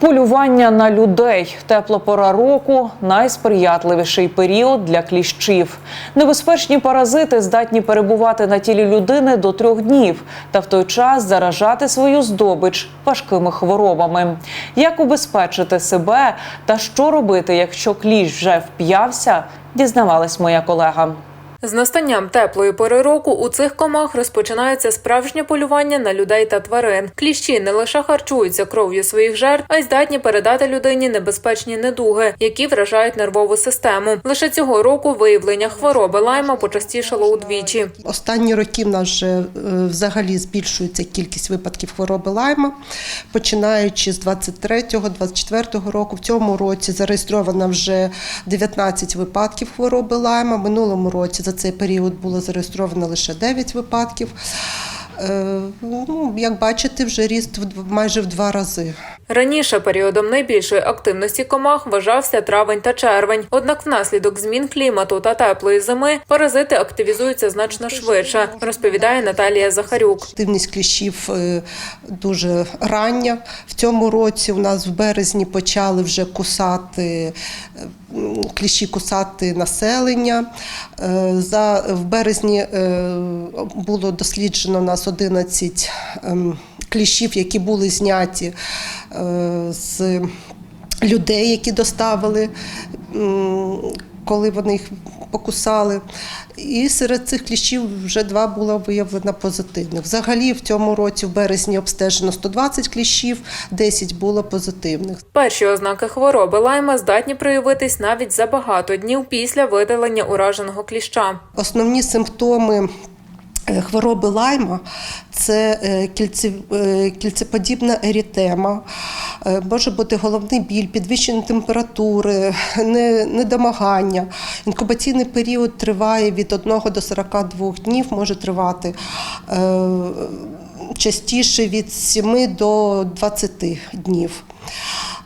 Полювання на людей тепла пора року найсприятливіший період для кліщів. Небезпечні паразити здатні перебувати на тілі людини до трьох днів та в той час заражати свою здобич важкими хворобами. Як убезпечити себе та що робити, якщо кліщ вже вп'явся, дізнавалась моя колега. З настанням теплої пори року у цих комах розпочинається справжнє полювання на людей та тварин. Кліщі не лише харчуються кров'ю своїх жертв, а й здатні передати людині небезпечні недуги, які вражають нервову систему. Лише цього року виявлення хвороби лайма почастішало удвічі. Останні роки в нас вже е, взагалі збільшується кількість випадків хвороби лайма. Починаючи з 23-24 року, в цьому році зареєстровано вже 19 випадків хвороби лайма. Минулому році за цей період було зареєстровано лише 9 випадків. Е, Ну, як бачите, вже ріст майже в два рази. Раніше періодом найбільшої активності комах вважався травень та червень. Однак, внаслідок змін клімату та теплої зими паразити активізуються значно швидше, розповідає Наталія Захарюк. Активність кліщів е, дуже рання. В цьому році у нас в березні почали вже кусати е, кліщі кусати населення. Е, За в березні було досліджено нас 11 кліщів, які були зняті е, з людей, які доставили, коли вони їх покусали. І серед цих кліщів вже два було виявлено позитивних. Взагалі в цьому році, в березні, обстежено 120 кліщів, 10 було позитивних. Перші ознаки хвороби лайма здатні проявитись навіть за багато днів після видалення ураженого кліща. Основні симптоми хвороби лайма це е, е, кільцеподібна ерітема, е, може бути головний біль, підвищені температури, недомагання. Інкубаційний період триває від 1 до 42 днів, може тривати е, частіше від 7 до 20 днів.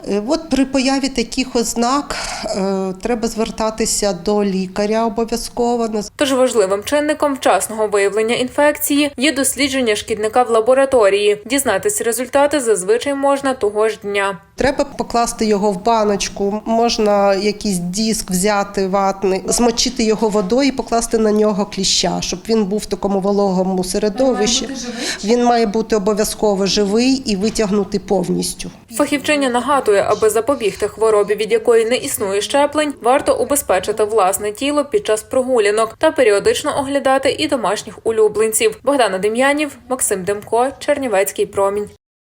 Е, От при появі таких ознак е, треба звертатися до лікаря обов'язково. Тож важливим чинником вчасного виявлення інфекції є дослідження шкідника в лабораторії. Дізнатись результати зазвичай можна того ж дня. Треба покласти його в баночку, можна якийсь диск взяти ватний, змочити його водою і покласти на нього кліща, щоб він був в такому вологому середовищі. Він має бути обов'язково живий і витягнути повністю. Фахівчиня нагадує, аби запобігти хворобі, від якої не існує щеплень, варто убезпечити власне тіло під час прогулянок та періодично оглядати і домашніх улюбленців. Богдана Дем'янів, Максим Демко, Чернівецький промінь.